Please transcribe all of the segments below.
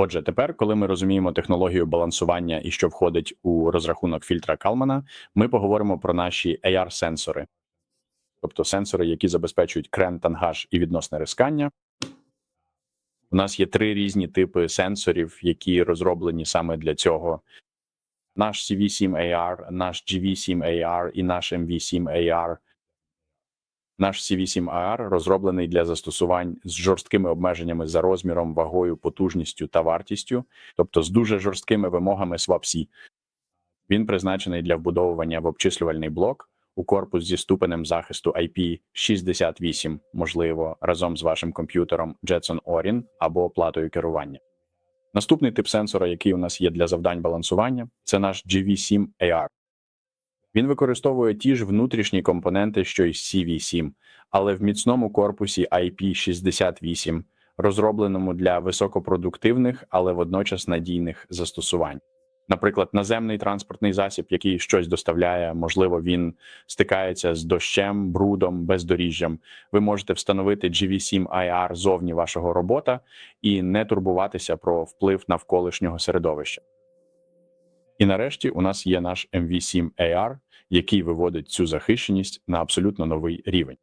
Отже, тепер, коли ми розуміємо технологію балансування і що входить у розрахунок фільтра Калмана, ми поговоримо про наші AR-сенсори, тобто сенсори, які забезпечують крен, тангаж і відносне рискання. У нас є три різні типи сенсорів, які розроблені саме для цього. Наш CV7AR, наш GV7AR і наш MV7AR. Наш CV7AR розроблений для застосувань з жорсткими обмеженнями за розміром, вагою, потужністю та вартістю, тобто з дуже жорсткими вимогами SWAP-C. Він призначений для вбудовування в обчислювальний блок у корпус зі ступенем захисту IP68, можливо, разом з вашим комп'ютером Jetson Orin або платою керування. Наступний тип сенсора, який у нас є для завдань балансування, це наш GV7AR. Він використовує ті ж внутрішні компоненти, що й CV7, але в міцному корпусі IP68, розробленому для високопродуктивних, але водночас надійних застосувань. Наприклад, наземний транспортний засіб, який щось доставляє, можливо, він стикається з дощем, брудом, бездоріжжям. Ви можете встановити GV7IR зовні вашого робота і не турбуватися про вплив навколишнього середовища. І нарешті у нас є наш MV7AR, який виводить цю захищеність на абсолютно новий рівень.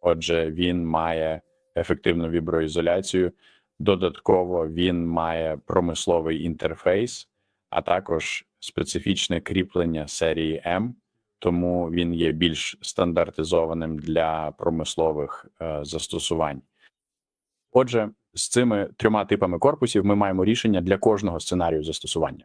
Отже, він має ефективну віброізоляцію, додатково він має промисловий інтерфейс, а також специфічне кріплення серії М, тому він є більш стандартизованим для промислових е, застосувань. Отже, з цими трьома типами корпусів ми маємо рішення для кожного сценарію застосування.